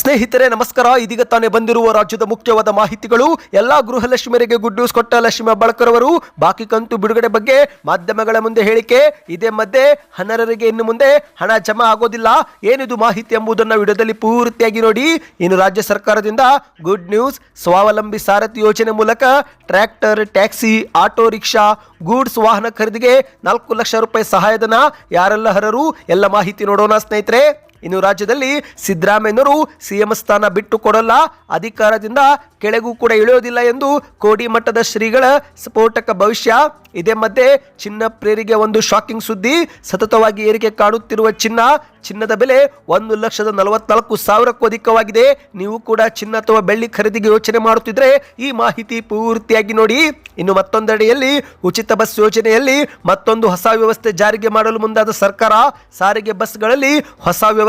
ಸ್ನೇಹಿತರೆ, ನಮಸ್ಕಾರ. ಇದೀಗ ತಾನೇ ಬಂದಿರುವ ರಾಜ್ಯದ ಮುಖ್ಯವಾದ ಮಾಹಿತಿಗಳು. ಎಲ್ಲಾ ಗೃಹಲಕ್ಷ್ಮಿಯರಿಗೆ ಗುಡ್ ನ್ಯೂಸ್ ಕೊಟ್ಟ ಲಕ್ಷ್ಮಿ ಅವರು ಬಾಕಿ ಕಂತು ಬಿಡುಗಡೆ ಬಗ್ಗೆ ಮಾಧ್ಯಮಗಳ ಮುಂದೆ ಹೇಳಿಕೆ. ಇದೇ ಮಧ್ಯೆ ಹನರರಿಗೆ ಇನ್ನು ಮುಂದೆ ಹಣ ಜಮಾ ಆಗೋದಿಲ್ಲ. ಏನಿದು ಮಾಹಿತಿ ಎಂಬುದನ್ನು ವಿಡಿಯೋದಲ್ಲಿ ಪೂರ್ತಿಯಾಗಿ ನೋಡಿ. ಇನ್ನು ರಾಜ್ಯ ಸರ್ಕಾರದಿಂದ ಗುಡ್ ನ್ಯೂಸ್ ಸ್ವಾವಲಂಬಿ ಸಾರಥಿ ಯೋಜನೆ ಮೂಲಕ tractor, taxi, auto, rickshaw, goods ವಾಹನ ಖರೀದಿಗೆ ನಾಲ್ಕು ಲಕ್ಷ ರೂಪಾಯಿ ಸಹಾಯಧನ ಯಾರೆಲ್ಲ ಹರರು ಎಲ್ಲ ಮಾಹಿತಿ ನೋಡೋಣ ಸ್ನೇಹಿತರೆ. ಇನ್ನು ರಾಜ್ಯದಲ್ಲಿ ಸಿದ್ದರಾಮಯ್ಯನವರು ಸಿಎಂ ಸ್ಥಾನ ಬಿಟ್ಟು ಕೊಡಲ್ಲ, ಅಧಿಕಾರದಿಂದ ಕೆಳಗೂ ಕೂಡ ಇಳಿಯೋದಿಲ್ಲ ಎಂದು ಕೋಡಿ ಮಠದ ಶ್ರೀಗಳ ಸ್ಫೋಟಕ ಭವಿಷ್ಯ. ಇದೇ ಮಧ್ಯೆ ಚಿನ್ನ ಪ್ರೇರಿಗೆ ಒಂದು ಶಾಕಿಂಗ್ ಸುದ್ದಿ, ಸತತವಾಗಿ ಏರಿಕೆ ಕಾಣುತ್ತಿರುವ ಚಿನ್ನ, ಚಿನ್ನದ ಬೆಲೆ ಒಂದು ಲಕ್ಷದ ನಲವತ್ನಾಲ್ಕು ಸಾವಿರಕ್ಕೂ ಅಧಿಕವಾಗಿದೆ. ನೀವು ಕೂಡ ಚಿನ್ನ ಅಥವಾ ಬೆಳ್ಳಿ ಖರೀದಿಗೆ ಯೋಚನೆ ಮಾಡುತ್ತಿದ್ರೆ ಈ ಮಾಹಿತಿ ಪೂರ್ತಿಯಾಗಿ ನೋಡಿ. ಇನ್ನು ಮತ್ತೊಂದೆಡೆಯಲ್ಲಿ ಉಚಿತ ಬಸ್ ಯೋಜನೆಯಲ್ಲಿ ಮತ್ತೊಂದು ಹೊಸ ವ್ಯವಸ್ಥೆ ಜಾರಿಗೆ ಮಾಡಲು ಮುಂದಾದ ಸರ್ಕಾರ, ಸಾರಿಗೆ ಬಸ್ಗಳಲ್ಲಿ ಹೊಸ ವ್ಯವಸ್ಥೆ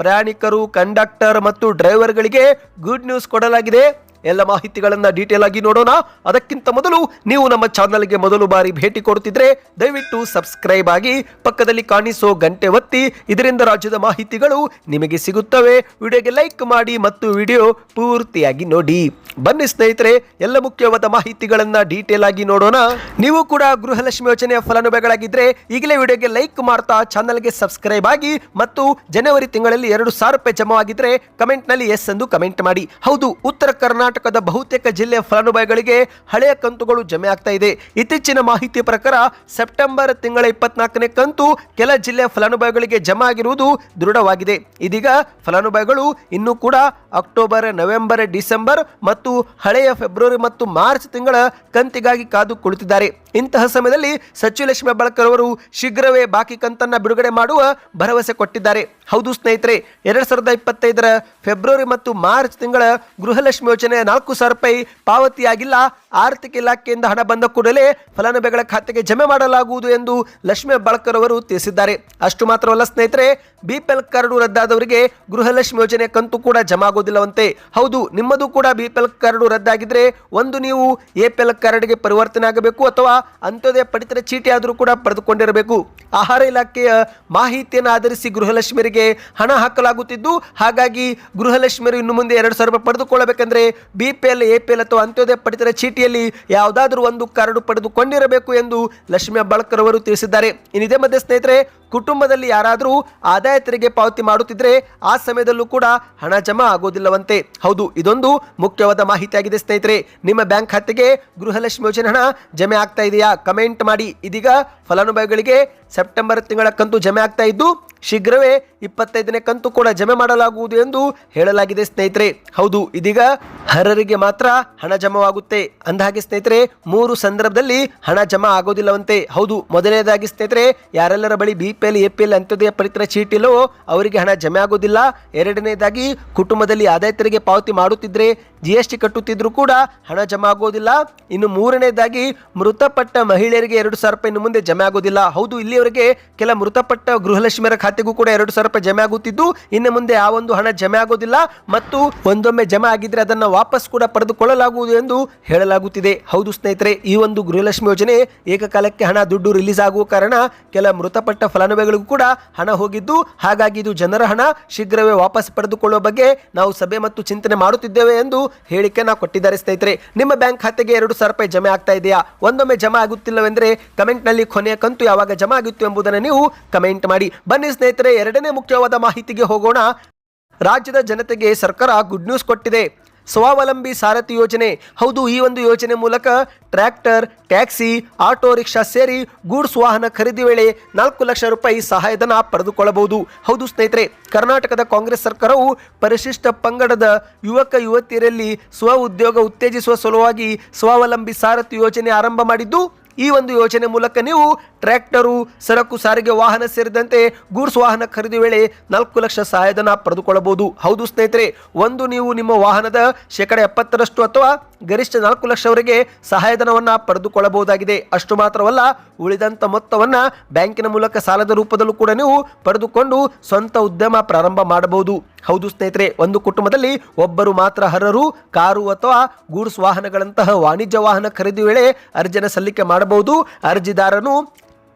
ಪ್ರಯಾಣಿಕರು ಕಂಡಕ್ಟರ್ ಮತ್ತು ಡ್ರೈವರ್ಗಳಿಗೆ ಗುಡ್ ನ್ಯೂಸ್ ಕೊಡಲಾಗಿದೆ. ಎಲ್ಲ ಮಾಹಿತಿಗಳನ್ನ ಡೀಟೇಲ್ ಆಗಿ ನೋಡೋಣ. ಅದಕ್ಕಿಂತ ಮೊದಲು ನೀವು ನಮ್ಮ ಚಾನಲ್ಗೆ ಮೊದಲು ಬಾರಿ ಭೇಟಿ ಕೊಡುತ್ತಿದ್ರೆ ದಯವಿಟ್ಟು ಸಬ್ಸ್ಕ್ರೈಬ್ ಆಗಿ ಪಕ್ಕದಲ್ಲಿ ಕಾಣಿಸೋ ಗಂಟೆ ಒತ್ತಿ. ಇದರಿಂದ ರಾಜ್ಯದ ಮಾಹಿತಿಗಳು ನಿಮಗೆ ಸಿಗುತ್ತವೆ. ವಿಡಿಯೋಗೆ ಲೈಕ್ ಮಾಡಿ ಮತ್ತು ವಿಡಿಯೋ ಪೂರ್ತಿಯಾಗಿ ನೋಡಿ. ಬನ್ನಿ ಸ್ನೇಹಿತರೆ, ಎಲ್ಲ ಮುಖ್ಯವಾದ ಮಾಹಿತಿಗಳನ್ನ ಡೀಟೇಲ್ ಆಗಿ ನೋಡೋಣ. ನೀವು ಕೂಡ ಗೃಹಲಕ್ಷ್ಮಿ ಯೋಜನೆಯ ಫಲಾನುಭವಿಗಳಾಗಿದ್ರೆ ಈಗಲೇ ವಿಡಿಯೋಗೆ ಲೈಕ್ ಮಾಡ್ತಾ ಚಾನಲ್ಗೆ ಸಬ್ಸ್ಕ್ರೈಬ್ ಆಗಿ ಮತ್ತು ಜನವರಿ ತಿಂಗಳಲ್ಲಿ ಎರಡು ಸಾವಿರ ರೂಪಾಯಿ ಜಮಾವಾಗಿದ್ರೆ ಕಮೆಂಟ್ನಲ್ಲಿ ಎಸ್ ಎಂದು ಕಮೆಂಟ್ ಮಾಡಿ. ಹೌದು, ಉತ್ತರ ಕರ್ನಾಟಕದ ಬಹುತೇಕ ಜಿಲ್ಲೆಯ ಫಲಾನುಭವಿಗಳಿಗೆ ಹಳೆಯ ಕಂತುಗಳು ಜಮೆ ಆಗ್ತಾ ಇದೆ. ಇತ್ತೀಚಿನ ಮಾಹಿತಿ ಪ್ರಕಾರ ಸೆಪ್ಟೆಂಬರ್ ತಿಂಗಳ ಇಪ್ಪತ್ನಾಲ್ಕನೇ ಕಂತು ಕೆಲ ಜಿಲ್ಲೆಯ ಫಲಾನುಭವಿಗಳಿಗೆ ಜಮಾ ಆಗಿರುವುದು ದೃಢವಾಗಿದೆ. ಇದೀಗ ಫಲಾನುಭವಿಗಳು ಇನ್ನೂ ಕೂಡ ಅಕ್ಟೋಬರ್, ನವೆಂಬರ್, ಡಿಸೆಂಬರ್ ಮತ್ತು ಹಳೆಯ ಫೆಬ್ರವರಿ ಮತ್ತು ಮಾರ್ಚ್ ತಿಂಗಳ ಕಂತಿಗಾಗಿ ಕಾದು ಕುಳಿತಿದ್ದಾರೆ. ಇಂತಹ ಸಮಯದಲ್ಲಿ ಸಚಿವಲಕ್ಷ್ಮಿ ಹೆಬ್ಬಾಳ್ಕರ್ ಅವರು ಶೀಘ್ರವೇ ಬಾಕಿ ಕಂತನ್ನ ಬಿಡುಗಡೆ ಮಾಡುವ ಭರವಸೆ ಕೊಟ್ಟಿದ್ದಾರೆ. ಹೌದು ಸ್ನೇಹಿತರೆ, ಎರಡು ಸಾವಿರದ ಇಪ್ಪತ್ತೈದರ ಫೆಬ್ರವರಿ ಮತ್ತು ಮಾರ್ಚ್ ತಿಂಗಳ ಗೃಹಲಕ್ಷ್ಮಿ ಯೋಜನೆ ನಾಲ್ಕು ಸಾವಿರ ರೂಪಾಯಿ ಪಾವತಿಯಾಗಿಲ್ಲ. ಆರ್ಥಿಕ ಇಲಾಖೆಯಿಂದ ಹಣ ಬಂದ ಕೂಡಲೇ ಫಲಾನುಭವಿಗಳ ಖಾತೆಗೆ ಜಮೆ ಮಾಡಲಾಗುವುದು ಎಂದು ಲಕ್ಷ್ಮೀ ಬಾಳ್ಕರ್ ಅವರು ತಿಳಿಸಿದ್ದಾರೆ. ಅಷ್ಟು ಮಾತ್ರವಲ್ಲ ಸ್ನೇಹಿತರೆ, ಬಿಪಿಎಲ್ ಕಾರ್ಡು ರದ್ದಾದವರಿಗೆ ಗೃಹಲಕ್ಷ್ಮಿ ಯೋಜನೆ ಕಂತು ಕೂಡ ಜಮಾ ಆಗೋದಿಲ್ಲವಂತೆ. ಹೌದು, ನಿಮ್ಮದು ಕೂಡ ಬಿಪಿಎಲ್ ಕಾರ್ಡು ರದ್ದಾಗಿದ್ರೆ ಒಂದು ನೀವು ಎಪಿಎಲ್ ಕಾರ್ಡ್ಗೆ ಪರಿವರ್ತನೆ ಆಗಬೇಕು ಅಥವಾ ಅಂತ್ಯೋದಯ ಪಡಿತರ ಚೀಟಿ ಆದರೂ ಕೂಡ ಪಡೆದುಕೊಂಡಿರಬೇಕು. ಆಹಾರ ಇಲಾಖೆಯ ಮಾಹಿತಿಯನ್ನು ಆಧರಿಸಿ ಗೃಹಲಕ್ಷ್ಮಿಯರಿಗೆ ಹಣ ಹಾಕಲಾಗುತ್ತಿದ್ದು, ಹಾಗಾಗಿ ಗೃಹಲಕ್ಷ್ಮಿಯರು ಇನ್ನು ಮುಂದೆ ಎರಡು ಸಾವಿರ ರೂಪಾಯಿ ಪಡೆದುಕೊಳ್ಳಬೇಕೆಂದರೆ ಬಿಪಿಎಲ್, ಎಪಿಎಲ್ ಅಥವಾ ಅಂತ್ಯೋದಯ ಪಡಿತರ ಚೀಟಿಯಲ್ಲಿ ಯಾವುದಾದ್ರೂ ಒಂದು ಕರಡು ಪಡೆದುಕೊಂಡಿರಬೇಕು ಎಂದು ಲಕ್ಷ್ಮಿ ಹೆಬ್ಬಾಳ್ಕರ್ ಅವರು ತಿಳಿಸಿದ್ದಾರೆ. ಇನ್ನಿದೆ ಮಧ್ಯೆ ಸ್ನೇಹಿತರೆ, ಕುಟುಂಬದಲ್ಲಿ ಯಾರಾದರೂ ಆದಾಯ ತೆರಿಗೆ ಪಾವತಿ ಮಾಡುತ್ತಿದ್ರೆ ಆ ಸಮಯದಲ್ಲೂ ಕೂಡ ಹಣ ಜಮಾ ಆಗೋದಿಲ್ಲವಂತೆ. ಹೌದು, ಇದೊಂದು ಮುಖ್ಯವಾದ ಮಾಹಿತಿಯಾಗಿದೆ ಸ್ನೇಹಿತರೆ. ನಿಮ್ಮ ಬ್ಯಾಂಕ್ ಖಾತೆಗೆ ಗೃಹಲಕ್ಷ್ಮಿ ಯೋಜನೆ ಹಣ ಜಮೆ ಆಗ್ತಾ ಇದೆಯಾ? ಕಮೆಂಟ್ ಮಾಡಿ. ಇದೀಗ ಫಲಾನುಭವಿಗಳಿಗೆ ಸೆಪ್ಟೆಂಬರ್ ತಿಂಗಳ ಕಂತು ಜಮೆ ಆಗ್ತಾ ಇದ್ದು, ಶೀಘ್ರವೇ ಇಪ್ಪತ್ತೈದನೇ ಕಂತು ಕೂಡ ಜಮೆ ಮಾಡಲಾಗುವುದು ಎಂದು ಹೇಳಲಾಗಿದೆ ಸ್ನೇಹಿತರೆ. ಹೌದು, ಇದೀಗ ಅರ್ಹರಿಗೆ ಮಾತ್ರ ಹಣ ಜಮವಾಗುತ್ತೆ. ಅಂದಹಾಗೆ ಸ್ನೇಹಿತರೆ, ಮೂರು ಸಂದರ್ಭದಲ್ಲಿ ಹಣ ಜಮಾ ಆಗೋದಿಲ್ಲವಂತೆ. ಹೌದು, ಮೊದಲನೇದಾಗಿ ಸ್ನೇಹಿತರೆ, ಯಾರೆಲ್ಲರ ಬಳಿ B P L A P L Antyodaya ಪಡಿತರ ಚೀಟಿಲ್ಲವೋ ಅವರಿಗೆ ಹಣ ಜಮೆ ಆಗೋದಿಲ್ಲ. ಎರಡನೇದಾಗಿ, ಕುಟುಂಬದಲ್ಲಿ ಆದಾಯ ತೆರಿಗೆ ಪಾವತಿ ಮಾಡುತ್ತಿದ್ರೆ, ಜಿ ಎಸ್ ಟಿ ಕಟ್ಟುತ್ತಿದ್ರೂ ಕೂಡ ಹಣ ಜಮಾ ಆಗೋದಿಲ್ಲ. ಇನ್ನು ಮೂರನೇದಾಗಿ, ಮೃತಪಟ್ಟ ಮಹಿಳೆಯರಿಗೆ ಎರಡು ಸಾವಿರ ರೂಪಾಯಿ ಮುಂದೆ ಜಮೆ ಆಗೋದಿಲ್ಲ. ಹೌದು ಇಲ್ಲಿಯವರೆಗೆ ಕೆಲ ಮೃತಪಟ್ಟ ಗೃಹಲಕ್ಷ್ಮಿಯರ ಖಾತೆಗೂ ಕೂಡ ಎರಡು ಸಾವಿರ ರೂಪಾಯಿ ಜಮೆ ಆಗುತ್ತಿದ್ದು, ಇನ್ನು ಮುಂದೆ ಆ ಒಂದು ಹಣ ಜಮೆ ಆಗೋದಿಲ್ಲ ಮತ್ತು ಒಂದೊಮ್ಮೆ ಜಮೆ ಆಗಿದ್ರೆ ಅದನ್ನು ವಾಪಸ್ ಕೂಡ ಪಡೆದುಕೊಳ್ಳಲಾಗುವುದು ಎಂದು ಹೇಳಲಾಗುತ್ತಿದೆ. ಹೌದು ಸ್ನೇಹಿತರೆ, ಈ ಒಂದು ಗೃಹಲಕ್ಷ್ಮಿ ಯೋಜನೆ ಏಕಕಾಲಕ್ಕೆ ಹಣ ದುಡ್ಡು ರಿಲೀಸ್ ಆಗುವ ಕಾರಣ ಕೆಲ ಮೃತಪಟ್ಟ ಫಲಾನುಭವಿಗಳಿಗೂ ಕೂಡ ಹಣ ಹೋಗಿದ್ದು, ಹಾಗಾಗಿ ಇದು ಜನರ ಹಣ. ಶೀಘ್ರವೇ ವಾಪಸ್ ಪಡೆದುಕೊಳ್ಳುವ ಬಗ್ಗೆ ನಾವು ಸಭೆ ಮತ್ತು ಚಿಂತನೆ ಮಾಡುತ್ತಿದ್ದೇವೆ ಎಂದು ಹೇಳಿಕೆ ನಾವು ಕೊಟ್ಟಿದ್ದಾರೆ ಸ್ನೇಹಿತರೆ. ನಿಮ್ಮ ಬ್ಯಾಂಕ್ ಖಾತೆಗೆ ಎರಡು ಸಾವಿರ ರೂಪಾಯಿ ಜಮೆ ಆಗ್ತಾ ಇದೆಯಾ? ಒಂದೊಮ್ಮೆ ಜಮಾ ಆಗುತ್ತಿಲ್ಲವೆಂದರೆ ಕಮೆಂಟ್ನಲ್ಲಿ ಕೊನೆಯ ಕಂತು ಯಾವಾಗ ಜಮಾ ಆಗಿತ್ತು ಎಂಬುದನ್ನು ನೀವು ಕಮೆಂಟ್ ಮಾಡಿ. ಬನ್ನಿ ಸ್ನೇಹಿತರೆ, ಎರಡನೇ ಮುಖ್ಯವಾದ ಮಾಹಿತಿಗೆ ಹೋಗೋಣ. ರಾಜ್ಯದ ಜನತೆಗೆ ಸರ್ಕಾರ ಗುಡ್ ನ್ಯೂಸ್ ಕೊಟ್ಟಿದೆ. ಸ್ವಾವಲಂಬಿ ಸಾರಥಿ ಯೋಜನೆ. ಹೌದು, ಈ ಒಂದು ಯೋಜನೆ ಮೂಲಕ ಟ್ರ್ಯಾಕ್ಟರ್, ಟ್ಯಾಕ್ಸಿ, ಆಟೋ ರಿಕ್ಷಾ ಸೇರಿ ಗೂಡ್ಸ್ ವಾಹನ ಖರೀದಿ ವೇಳೆ ನಾಲ್ಕು ಲಕ್ಷ ರೂಪಾಯಿ ಸಹಾಯಧನ ಪಡೆದುಕೊಳ್ಳಬಹುದು. ಹೌದು ಸ್ನೇಹಿತರೆ, ಕರ್ನಾಟಕದ ಕಾಂಗ್ರೆಸ್ ಸರ್ಕಾರವು ಪರಿಶಿಷ್ಟ ಪಂಗಡದ ಯುವಕ, ಯುವತಿಯರಲ್ಲಿ ಸ್ವ ಉದ್ಯೋಗ ಉತ್ತೇಜಿಸುವ ಸಲುವಾಗಿ ಸ್ವಾವಲಂಬಿ ಸಾರಥಿ ಯೋಜನೆ ಆರಂಭ ಮಾಡಿದ್ದು ಈ ಒಂದು ಯೋಜನೆ ಮೂಲಕ ನೀವು ಟ್ರ್ಯಾಕ್ಟರು, ಸರಕು, ಸಾರಿಗೆ ವಾಹನ ಸೇರಿದಂತೆ ಗೂಡ್ಸ್ ವಾಹನ ಖರೀದಿ ವೇಳೆ ನಾಲ್ಕು ಲಕ್ಷ ಸಹಾಯಧನ ಪಡೆದುಕೊಳ್ಳಬಹುದು. ಹೌದು ಸ್ನೇಹಿತರೆ, ಒಂದು ನೀವು ನಿಮ್ಮ ವಾಹನದ ಶೇಕಡ ಎಪ್ಪತ್ತರಷ್ಟು ಅಥವಾ ಗರಿಷ್ಠ ನಾಲ್ಕು ಲಕ್ಷವರೆಗೆ ಸಹಾಯಧನವನ್ನು ಪಡೆದುಕೊಳ್ಳಬಹುದಾಗಿದೆ. ಅಷ್ಟು ಮಾತ್ರವಲ್ಲ ಉಳಿದಂಥ ಮೊತ್ತವನ್ನು ಬ್ಯಾಂಕಿನ ಮೂಲಕ ಸಾಲದ ರೂಪದಲ್ಲೂ ಕೂಡ ನೀವು ಪಡೆದುಕೊಂಡು ಸ್ವಂತ ಉದ್ಯಮ ಪ್ರಾರಂಭ ಮಾಡಬಹುದು. ಹೌದು ಸ್ನೇಹಿತರೆ, ಒಂದು ಕುಟುಂಬದಲ್ಲಿ ಒಬ್ಬರು ಮಾತ್ರ ಅರ್ಹರು, ಕಾರು ಅಥವಾ ಗೂಡ್ಸ್ ವಾಹನಗಳಂತಹ ವಾಣಿಜ್ಯ ವಾಹನ ಖರೀದಿ ವೇಳೆ ಅರ್ಜಿನ ಸಲ್ಲಿಕೆ ಮಾಡಬಹುದು. ಅರ್ಜಿದಾರನು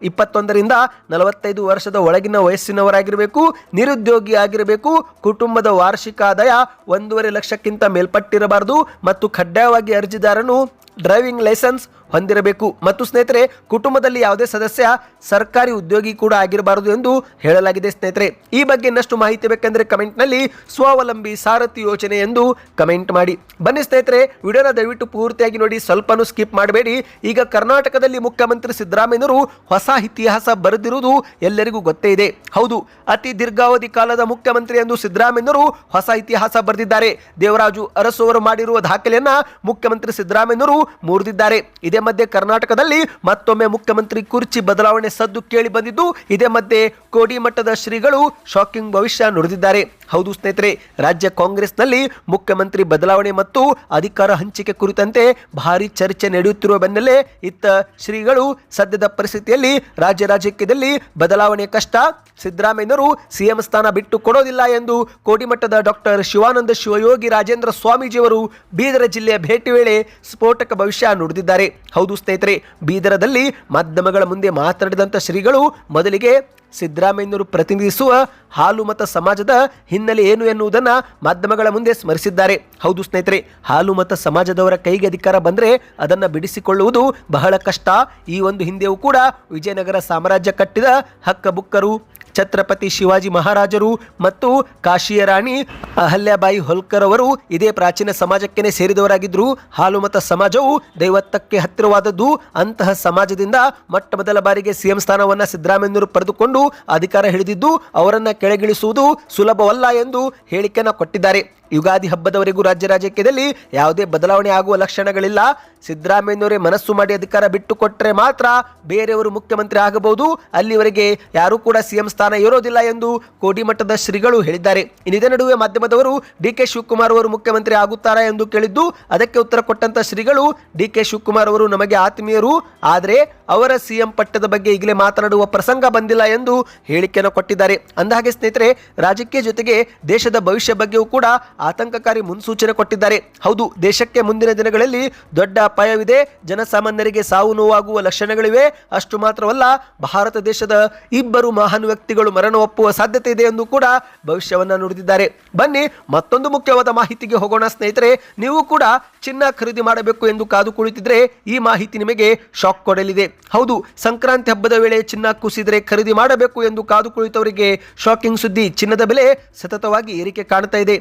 ಇಪ್ಪತ್ತೊಂದರಿಂದ ನಲವತ್ತೈದು ವರ್ಷದ ಒಳಗಿನ ವಯಸ್ಸಿನವರಾಗಿರಬೇಕು, ನಿರುದ್ಯೋಗಿ ಆಗಿರಬೇಕು, ಕುಟುಂಬದ ವಾರ್ಷಿಕ ಆದಾಯ ಒಂದೂವರೆ ಲಕ್ಷಕ್ಕಿಂತ ಮೇಲ್ಪಟ್ಟಿರಬಾರದು ಮತ್ತು ಕಡ್ಡಾಯವಾಗಿ ಅರ್ಜಿದಾರನು ಡ್ರೈವಿಂಗ್ ಲೈಸೆನ್ಸ್ ಹೊಂದಿರಬೇಕು. ಮತ್ತು ಸ್ನೇಹಿತರೆ, ಕುಟುಂಬದಲ್ಲಿ ಯಾವುದೇ ಸದಸ್ಯ ಸರ್ಕಾರಿ ಉದ್ಯೋಗಿ ಕೂಡ ಆಗಿರಬಾರದು ಎಂದು ಹೇಳಲಾಗಿದೆ ಸ್ನೇಹಿತರೆ. ಈ ಬಗ್ಗೆ ಇನ್ನಷ್ಟು ಮಾಹಿತಿ ಬೇಕೆಂದರೆ ಕಮೆಂಟ್ನಲ್ಲಿ ಸ್ವಾವಲಂಬಿ ಸಾರಥಿ ಯೋಜನೆ ಎಂದು ಕಮೆಂಟ್ ಮಾಡಿ. ಬನ್ನಿ ಸ್ನೇಹಿತರೆ, ವಿಡಿಯೋನ ದಯವಿಟ್ಟು ಪೂರ್ತಿಯಾಗಿ ನೋಡಿ, ಸ್ವಲ್ಪನೂ ಸ್ಕಿಪ್ ಮಾಡಬೇಡಿ. ಈಗ ಕರ್ನಾಟಕದಲ್ಲಿ ಮುಖ್ಯಮಂತ್ರಿ ಸಿದ್ದರಾಮಯ್ಯನವರು ಹೊಸ ಇತಿಹಾಸ ಬರೆದಿರುವುದು ಎಲ್ಲರಿಗೂ ಗೊತ್ತೇ ಇದೆ. ಹೌದು, ಅತಿ ದೀರ್ಘಾವಧಿ ಕಾಲದ ಮುಖ್ಯಮಂತ್ರಿ ಎಂದು ಸಿದ್ದರಾಮಯ್ಯನವರು ಹೊಸ ಇತಿಹಾಸ ಬರೆದಿದ್ದಾರೆ. ದೇವರಾಜು ಅರಸು ಅವರು ಮಾಡಿರುವ ದಾಖಲೆಯನ್ನ ಮುಖ್ಯಮಂತ್ರಿ ಸಿದ್ದರಾಮಯ್ಯನವರು ಮುರಿದಿದ್ದಾರೆ. ಇದೇ ಮಧ್ಯೆ ಕರ್ನಾಟಕದಲ್ಲಿ ಮತ್ತೊಮ್ಮೆ ಮುಖ್ಯಮಂತ್ರಿ ಕುರ್ಚಿ ಬದಲಾವಣೆ ಸದ್ದು ಕೇಳಿ ಬಂದಿದ್ದು, ಇದೇ ಮಧ್ಯೆ ಕೋಡಿ ಮಟ್ಟದ ಶ್ರೀಗಳು ಶಾಕಿಂಗ್ ಭವಿಷ್ಯ ನುಡಿದಿದ್ದಾರೆ. ಹೌದು ಸ್ನೇಹಿತರೆ, ರಾಜ್ಯ ಕಾಂಗ್ರೆಸ್ನಲ್ಲಿ ಮುಖ್ಯಮಂತ್ರಿ ಬದಲಾವಣೆ ಮತ್ತು ಅಧಿಕಾರ ಹಂಚಿಕೆ ಕುರಿತಂತೆ ಭಾರಿ ಚರ್ಚೆ ನಡೆಯುತ್ತಿರುವ ಬೆನ್ನಲ್ಲೇ ಇತ್ತ ಶ್ರೀಗಳು ಸದ್ಯದ ಪರಿಸ್ಥಿತಿಯಲ್ಲಿ ರಾಜ್ಯ ರಾಜಕೀಯದಲ್ಲಿ ಬದಲಾವಣೆ ಕಷ್ಟ. ಸಿದ್ದರಾಮಯ್ಯನವರು ಸಿಎಂ ಸ್ಥಾನ ಬಿಟ್ಟು ಕೊಡೋದಿಲ್ಲ ಎಂದು ಕೋಡಿಮಟ್ಟದ ಡಾಕ್ಟರ್ ಶಿವಾನಂದ ಶಿವಯೋಗಿ ರಾಜೇಂದ್ರ ಸ್ವಾಮೀಜಿಯವರು ಬೀದರ ಜಿಲ್ಲೆಯ ಭೇಟಿ ವೇಳೆ ಸ್ಫೋಟಕ ಭವಿಷ್ಯ ನುಡಿದಿದ್ದಾರೆ. ಹೌದು ಸ್ನೇಹಿತರೆ, ಬೀದರದಲ್ಲಿ ಮಾಧ್ಯಮಗಳ ಮುಂದೆ ಮಾತನಾಡಿದಂಥ ಶ್ರೀಗಳು ಮೊದಲಿಗೆ ಸಿದ್ದರಾಮಯ್ಯನವರು ಪ್ರತಿನಿಧಿಸುವ ಹಾಲು ಮತ ಸಮಾಜದ ಹಿನ್ನೆಲೆ ಏನು ಎನ್ನುವುದನ್ನು ಮಾಧ್ಯಮಗಳ ಮುಂದೆ ಸ್ಮರಿಸಿದ್ದಾರೆ. ಹೌದು ಸ್ನೇಹಿತರೆ, ಹಾಲು ಮತ ಸಮಾಜದವರ ಕೈಗೆ ಅಧಿಕಾರ ಬಂದರೆ ಅದನ್ನು ಬಿಡಿಸಿಕೊಳ್ಳುವುದು ಬಹಳ ಕಷ್ಟ. ಈ ಒಂದು ಹಿಂದೆಯೂ ಕೂಡ ವಿಜಯನಗರ ಸಾಮ್ರಾಜ್ಯ ಕಟ್ಟಿದ ಹಕ್ಕಬುಕ್ಕರು ಛತ್ರಪತಿ ಶಿವಾಜಿ ಮಹಾರಾಜರು ಮತ್ತು ಕಾಶಿಯ ರಾಣಿ ಅಹಲ್ಯಾಬಾಯಿ ಹೋಲ್ಕರ್ ಅವರು ಇದೇ ಪ್ರಾಚೀನ ಸಮಾಜಕ್ಕೇನೆ ಸೇರಿದವರಾಗಿದ್ದರು. ಹಾಲು ಮತ ಸಮಾಜವು ದೈವತ್ತಕ್ಕೆ ಹತ್ತಿರವಾದದ್ದು. ಅಂತಹ ಸಮಾಜದಿಂದ ಮೊಟ್ಟ ಮೊದಲ ಬಾರಿಗೆ ಸಿಎಂ ಸ್ಥಾನವನ್ನು ಸಿದ್ದರಾಮಯ್ಯನವರು ಪಡೆದುಕೊಂಡು ಅಧಿಕಾರ ಹಿಡಿದಿದ್ದು, ಅವರನ್ನು ಕೆಳಗಿಳಿಸುವುದು ಸುಲಭವಲ್ಲ ಎಂದು ಹೇಳಿಕೆಯನ್ನು ಕೊಟ್ಟಿದ್ದಾರೆ. ಯುಗಾದಿ ಹಬ್ಬದವರೆಗೂ ರಾಜ್ಯ ರಾಜಕೀಯದಲ್ಲಿ ಯಾವುದೇ ಬದಲಾವಣೆ ಆಗುವ ಲಕ್ಷಣಗಳಿಲ್ಲ. ಸಿದ್ದರಾಮಯ್ಯನವರೇ ಮನಸ್ಸು ಮಾಡಿ ಅಧಿಕಾರ ಬಿಟ್ಟುಕೊಟ್ಟರೆ ಮಾತ್ರ ಬೇರೆಯವರು ಮುಖ್ಯಮಂತ್ರಿ ಆಗಬಹುದು. ಅಲ್ಲಿವರೆಗೆ ಯಾರೂ ಕೂಡ ಸಿಎಂ ಸ್ಥಾನ ಇರೋದಿಲ್ಲ ಎಂದು ಕೋಡಿಮಟ್ಟದ ಶ್ರೀಗಳು ಹೇಳಿದ್ದಾರೆ. ಇನ್ನಿದೇ ನಡುವೆ ಮಾಧ್ಯಮದವರು ಡಿ ಕೆ ಶಿವಕುಮಾರ್ ಅವರು ಮುಖ್ಯಮಂತ್ರಿ ಆಗುತ್ತಾರಾ ಎಂದು ಕೇಳಿದ್ದು, ಅದಕ್ಕೆ ಉತ್ತರ ಕೊಟ್ಟಂತ ಶ್ರೀಗಳು ಡಿ ಕೆ ಶಿವಕುಮಾರ್ ಅವರು ನಮಗೆ ಆತ್ಮೀಯರು. ಆದರೆ ಅವರ ಸಿಎಂ ಪಟ್ಟದ ಬಗ್ಗೆ ಈಗಲೇ ಮಾತನಾಡುವ ಪ್ರಸಂಗ ಬಂದಿಲ್ಲ ಎಂದು ಹೇಳಿಕೆಯನ್ನು ಕೊಟ್ಟಿದ್ದಾರೆ. ಅಂದಹಾಗೆ ಸ್ನೇಹಿತರೆ, ರಾಜಕೀಯ ಜೊತೆಗೆ ದೇಶದ ಭವಿಷ್ಯ ಬಗ್ಗೆಯೂ ಕೂಡ ಆತಂಕಕಾರಿ ಮುನ್ಸೂಚನೆ ಕೊಟ್ಟಿದ್ದಾರೆ. ಹೌದು, ದೇಶಕ್ಕೆ ಮುಂದಿನ ದಿನಗಳಲ್ಲಿ ದೊಡ್ಡ ಅಪಾಯವಿದೆ. ಜನಸಾಮಾನ್ಯರಿಗೆ ಸಾವು ನೋವಾಗುವ ಲಕ್ಷಣಗಳಿವೆ. ಅಷ್ಟು ಮಾತ್ರವಲ್ಲ, ಭಾರತ ದೇಶದ ಇಬ್ಬರು ಮಹಾನ್ ವ್ಯಕ್ತಿಗಳು ಮರಣ ಒಪ್ಪುವ ಸಾಧ್ಯತೆ ಇದೆ ಎಂದು ಕೂಡ ಭವಿಷ್ಯವನ್ನು ನುಡಿದಿದ್ದಾರೆ. ಬನ್ನಿ, ಮತ್ತೊಂದು ಮುಖ್ಯವಾದ ಮಾಹಿತಿಗೆ ಹೋಗೋಣ ಸ್ನೇಹಿತರೆ. ನೀವು ಕೂಡ ಚಿನ್ನ ಖರೀದಿ ಮಾಡಬೇಕು ಎಂದು ಕಾದು ಕುಳಿತಿದ್ರೆ ಈ ಮಾಹಿತಿ ನಿಮಗೆ ಶಾಕ್ ಕೊಡಲಿದೆ. ಹೌದು, ಸಂಕ್ರಾಂತಿ ಹಬ್ಬದ ವೇಳೆ ಚಿನ್ನ ಕುಸಿದರೆ ಖರೀದಿ ಮಾಡಬೇಕು ಎಂದು ಕಾದು ಕುಳಿತವರಿಗೆ ಶಾಕಿಂಗ್ ಸುದ್ದಿ. ಚಿನ್ನದ ಬೆಲೆ ಸತತವಾಗಿ ಏರಿಕೆ ಕಾಣ್ತಾ ಇದೆ.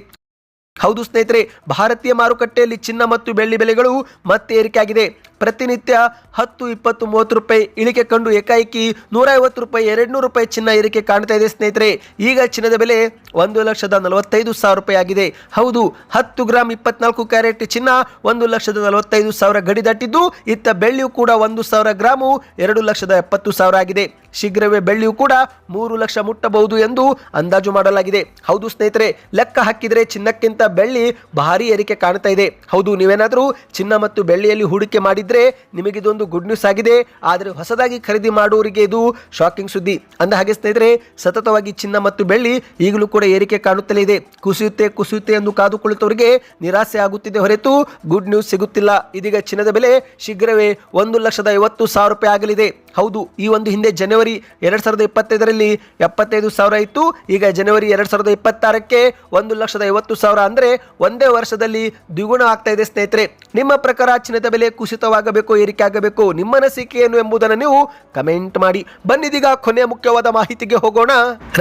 ಹೌದು ಸ್ನೇಹಿತರೆ, ಭಾರತೀಯ ಮಾರುಕಟ್ಟೆಯಲ್ಲಿ ಚಿನ್ನ ಮತ್ತು ಬೆಳ್ಳಿ ಬೆಲೆಗಳು ಮತ್ತೆ ಏರಿಕೆಯಾಗಿದೆ. ಪ್ರತಿನಿತ್ಯ ಹತ್ತು, ಇಪ್ಪತ್ತು, ಮೂವತ್ತು ರೂಪಾಯಿ ಇಳಿಕೆ ಕಂಡು ಏಕಾಏಕಿ ನೂರ ಐವತ್ತು ರೂಪಾಯಿ ಎರಡು ನೂರು ರೂಪಾಯಿ ಚಿನ್ನ ಏರಿಕೆ ಕಾಣ್ತಾ ಇದೆ ಸ್ನೇಹಿತರೆ. ಈಗ ಚಿನ್ನದ ಬೆಲೆ ಒಂದು ಲಕ್ಷದ ನಲವತ್ತೈದು ಸಾವಿರ ರೂಪಾಯಿ ಆಗಿದೆ. ಹೌದು, ಹತ್ತು ಗ್ರಾಮ್ ಇಪ್ಪತ್ನಾಲ್ಕು ಕ್ಯಾರೆಟ್ ಚಿನ್ನ ಒಂದು ಲಕ್ಷದ ನಲವತ್ತೈದು ಸಾವಿರ ಗಡಿ ದಾಟಿದ್ದು, ಇತ್ತ ಬೆಳ್ಳಿಯು ಕೂಡ ಒಂದು ಸಾವಿರ ಗ್ರಾಮು ಎರಡು ಲಕ್ಷದ ಎಪ್ಪತ್ತು ಸಾವಿರ ಆಗಿದೆ. ಶೀಘ್ರವೇ ಬೆಳ್ಳಿಯು ಕೂಡ ಮೂರು ಲಕ್ಷ ಮುಟ್ಟಬಹುದು ಎಂದು ಅಂದಾಜು ಮಾಡಲಾಗಿದೆ. ಹೌದು ಸ್ನೇಹಿತರೆ, ಲೆಕ್ಕ ಹಾಕಿದರೆ ಚಿನ್ನಕ್ಕಿಂತ ಬೆಳ್ಳಿ ಭಾರಿ ಏರಿಕೆ ಕಾಣ್ತಾ ಇದೆ. ಹೌದು, ನೀವೇನಾದರೂ ಚಿನ್ನ ಮತ್ತು ಬೆಳ್ಳಿಯಲ್ಲಿ ಹೂಡಿಕೆ ಮಾಡಿದ್ರೆ ನಿಮಗೆ ಇದೊಂದು ಗುಡ್ ನ್ಯೂಸ್ ಆಗಿದೆ. ಆದರೆ ಹೊಸದಾಗಿ ಖರೀದಿ ಮಾಡುವವರಿಗೆ ಇದು ಶಾಕಿಂಗ್ ಸುದ್ದಿ. ಅಂದ ಹಾಗೆ ಸ್ನೇಹಿತರೆ, ಸತತವಾಗಿ ಚಿನ್ನ ಮತ್ತು ಬೆಳ್ಳಿ ಈಗಲೂ ಕೂಡ ಏರಿಕೆ ಕಾಣುತ್ತಲೇ ಇದೆ. ಕುಸಿಯುತ್ತೆ ಕುಸಿಯುತ್ತೆ ಎಂದು ಕಾದು ಕುಳಿತವರಿಗೆ ನಿರಾಸೆ ಆಗುತ್ತಿದೆ ಹೊರತು ಗುಡ್ ನ್ಯೂಸ್ ಸಿಗುತ್ತಿಲ್ಲ. ಇದೀಗ ಚಿನ್ನದ ಬೆಲೆ ಶೀಘ್ರವೇ ಒಂದು ಲಕ್ಷದ ಐವತ್ತು ಸಾವಿರ ರೂಪಾಯಿ ಆಗಲಿದೆ. ಹೌದು, ಈ ಒಂದು ಹಿಂದೆ ಜನವರಿ ಎರಡ್ ಸಾವಿರದ ಇಪ್ಪತ್ತೈದರಲ್ಲಿ ಎಪ್ಪತ್ತೈದು ಸಾವಿರ ಇತ್ತು. ಈಗ ಜನವರಿ ಎರಡ್ ಸಾವಿರದ ಇಪ್ಪತ್ತಾರಕ್ಕೆ ಒಂದು ಲಕ್ಷದ ಐವತ್ತು ಸಾವಿರ ಅಂದ್ರೆ ಒಂದೇ ವರ್ಷದಲ್ಲಿ ದ್ವಿಗುಣ ಆಗ್ತಾ ಇದೆ ಸ್ನೇಹಿತರೆ. ನಿಮ್ಮ ಪ್ರಕಾರ ಚಿನ್ನದ ಬೆಲೆ ಕುಸಿತವಾಗಬೇಕು ಏರಿಕೆ ಆಗಬೇಕು, ನಿಮ್ಮ ಅನಿಸಿಕೆ ಏನು ಎಂಬುದನ್ನು ನೀವು ಕಮೆಂಟ್ ಮಾಡಿ. ಬನ್ನಿದೀಗ ಕೊನೆಯ ಮುಖ್ಯವಾದ ಮಾಹಿತಿಗೆ ಹೋಗೋಣ.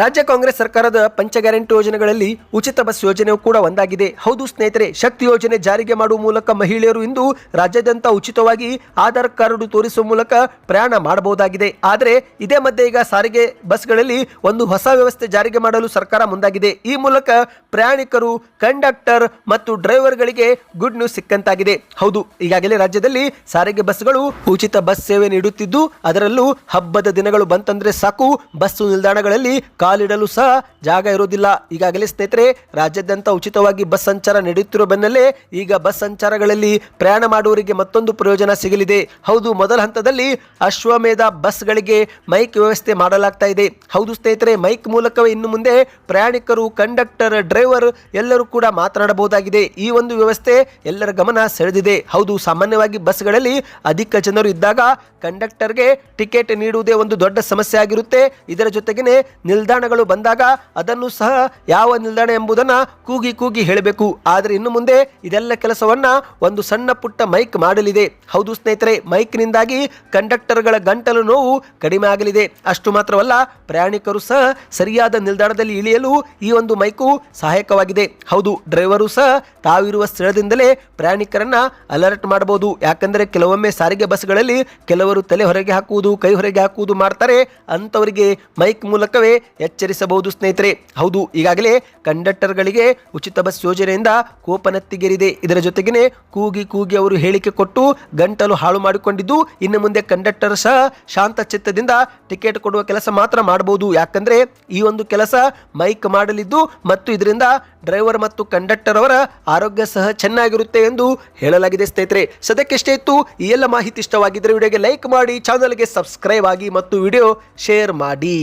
ರಾಜ್ಯ ಕಾಂಗ್ರೆಸ್ ಸರ್ಕಾರದ ಪಂಚ ಗ್ಯಾರಂಟಿ ಯೋಜನೆಗಳಲ್ಲಿ ಉಚಿತ ಬಸ್ ಯೋಜನೆಯು ಕೂಡ ಒಂದಾಗಿದೆ. ಹೌದು ಸ್ನೇಹಿತರೆ, ಶಕ್ತಿ ಯೋಜನೆ ಜಾರಿಗೆ ಮಾಡುವ ಮೂಲಕ ಮಹಿಳೆಯರು ಇಂದು ರಾಜ್ಯಾದ್ಯಂತ ಉಚಿತವಾಗಿ ಆಧಾರ್ ಕಾರ್ಡ್ ತೋರಿಸುವ ಮೂಲಕ ಪ್ರಯಾಣ ಮಾಡಬಹುದಾಗಿದೆ. ಆದರೆ ಇದೇ ಮಧ್ಯೆ ಈಗ ಸಾರಿಗೆ ಬಸ್ಗಳಲ್ಲಿ ಒಂದು ಹೊಸ ವ್ಯವಸ್ಥೆ ಜಾರಿಗೆ ಮಾಡಲು ಸರ್ಕಾರ ಮುಂದಾಗಿದೆ. ಈ ಮೂಲಕ ಪ್ರಯಾಣಿಕರು, ಕಂಡಕ್ಟರ್ ಮತ್ತು ಡ್ರೈವರ್ಗಳಿಗೆ ಗುಡ್ ನ್ಯೂಸ್ ಸಿಕ್ಕಂತಾಗಿದೆ. ಹೌದು, ಈಗಾಗಲೇ ರಾಜ್ಯದಲ್ಲಿ ಸಾರಿಗೆ ಬಸ್ಗಳು ಉಚಿತ ಬಸ್ ಸೇವೆ ನೀಡುತ್ತಿದ್ದು, ಅದರಲ್ಲೂ ಹಬ್ಬದ ದಿನಗಳು ಬಂತಂದ್ರೆ ಸಾಕು. ಬಸ್ ನಿಲ್ದಾಣಗಳಲ್ಲಿ ಕಾಲಿಡಲು ಸಹ ಜಾಗ ಇರುವುದಿಲ್ಲ. ಈಗಾಗಲೇ ಸ್ನೇಹಿತರೆ, ರಾಜ್ಯಾದ್ಯಂತ ಉಚಿತವಾಗಿ ಬಸ್ ಸಂಚಾರ ನಡೆಯುತ್ತಿರುವ ಬೆನ್ನಲ್ಲೇ ಈಗ ಬಸ್ ಸಂಚಾರಗಳಲ್ಲಿ ಪ್ರಯಾಣ ಮಾಡುವವರಿಗೆ ಮತ್ತೊಂದು ಪ್ರಯೋಜನ ಸಿಗಲಿದೆ. ಹೌದು, ಮೊದಲ ಹಂತದಲ್ಲಿ ಅಶ್ವಮೇಧ ಬಸ್ಗಳಿಗೆ ಮೈಕ್ ವ್ಯವಸ್ಥೆ ಮಾಡಲಾಗ್ತಾ ಇದೆ. ಹೌದು ಸ್ನೇಹಿತರೆ, ಮೈಕ್ ಮೂಲಕವೇ ಇನ್ನು ಮುಂದೆ ಪ್ರಯಾಣಿಕರು, ಕಂಡಕ್ಟರ್, ಡ್ರೈವರ್ ಎಲ್ಲರೂ ಕೂಡ ಮಾತನಾಡಬಹುದಾಗಿದೆ. ಈ ಒಂದು ವ್ಯವಸ್ಥೆ ಎಲ್ಲರ ಗಮನ ಸೆಳೆದಿದೆ. ಹೌದು, ಸಾಮಾನ್ಯವಾಗಿ ಬಸ್ಗಳಲ್ಲಿ ಬಸ್ಗಳಲ್ಲಿ ಅಧಿಕ ಜನರು ಇದ್ದಾಗ ಕಂಡಕ್ಟರ್ಗೆ ಟಿಕೆಟ್ ನೀಡುವುದೇ ಒಂದು ದೊಡ್ಡ ಸಮಸ್ಯೆ ಆಗಿರುತ್ತೆ. ಇದರ ಜೊತೆಗೇನೆ ನಿಲ್ದಾಣಗಳು ಬಂದಾಗ ಅದನ್ನು ಸಹ ಯಾವ ನಿಲ್ದಾಣ ಎಂಬುದನ್ನ ಕೂಗಿ ಕೂಗಿ ಹೇಳಬೇಕು. ಆದರೆ ಇನ್ನು ಮುಂದೆ ಇದೆಲ್ಲ ಕೆಲಸವನ್ನ ಒಂದು ಸಣ್ಣ ಪುಟ್ಟ ಮೈಕ್ ಮಾಡಲಿದೆ. ಹೌದು ಸ್ನೇಹಿತರೆ, ಮೈಕ್ನಿಂದಾಗಿ ಕಂಡಕ್ಟರ್ಗಳ ಗಂಟಲು ನೋವು ಕಡಿಮೆ ಆಗಲಿದೆ. ಅಷ್ಟು ಮಾತ್ರವಲ್ಲ, ಪ್ರಯಾಣಿಕರು ಸಹ ಸರಿಯಾದ ನಿಲ್ದಾಣದಲ್ಲಿ ಇಳಿಯಲು ಈ ಒಂದು ಮೈಕು ಸಹಾಯಕವಾಗಿದೆ. ಹೌದು, ಡ್ರೈವರು ಸಹ ತಾವಿರುವ ಸ್ಥಳದಿಂದಲೇ ಪ್ರಯಾಣಿಕರನ್ನ ಅಲರ್ಟ್ ಮಾಡಬಹುದು. ಯಾಕಂದ್ರೆ ಕೆಲವೊಮ್ಮೆ ಸಾರಿಗೆ ಬಸ್ಗಳಲ್ಲಿ ಕೆಲವರು ತಲೆ ಹೊರಗೆ ಹಾಕುವುದು, ಕೈ ಹೊರಗೆ ಹಾಕುವುದು ಮಾಡ್ತಾರೆ. ಅಂತವರಿಗೆ ಮೈಕ್ ಮೂಲಕವೇ ಎಚ್ಚರಿಸಬಹುದು ಸ್ನೇಹಿತರೆ. ಹೌದು, ಈಗಾಗಲೇ ಕಂಡಕ್ಟರ್ಗಳಿಗೆ ಉಚಿತ ಬಸ್ ಯೋಜನೆಯಿಂದ ಕೋಪನತ್ತಿಗೇರಿದೆ. ಇದರ ಜೊತೆಗೇನೆ ಕೂಗಿ ಕೂಗಿ ಅವರು ಹೇಳಿಕೆ ಕೊಟ್ಟು ಗಂಟಲು ಹಾಳು ಮಾಡಿಕೊಂಡಿದ್ದು, ಇನ್ನು ಮುಂದೆ ಕಂಡಕ್ಟರ್ ಸಹ ಶಾಂತ ಚಿತ್ತದಿಂದ ಟಿಕೆಟ್ ಕೊಡುವ ಕೆಲಸ ಮಾತ್ರ ಮಾಡಬಹುದು. ಯಾಕಂದ್ರೆ ಈ ಒಂದು ಕೆಲಸ ಮೈಕ್ ಮಾಡಲಿದ್ದು ಮತ್ತು ಇದರಿಂದ ಡ್ರೈವರ್ ಮತ್ತು ಕಂಡಕ್ಟರ್ ಅವರ ಆರೋಗ್ಯ ಸಹ ಚೆನ್ನಾಗಿರುತ್ತೆ ಎಂದು ಹೇಳಲಾಗಿದೆ ಸ್ನೇಹಿತರೆ. ಸದ್ಯಕ್ಕೆಷ್ಟೇ ಇತ್ತು. ಈ ಎಲ್ಲ ಮಾಹಿತಿ ಇಷ್ಟವಾಗಿದ್ದರೆ ವಿಡಿಯೋಗೆ ಲೈಕ್ ಮಾಡಿ ಚಾನಲ್ಗೆ ಸಬ್ಸ್ಕ್ರೈಬ್ ಆಗಿ ಮತ್ತು ವಿಡಿಯೋ ಶೇರ್ ಮಾಡಿ.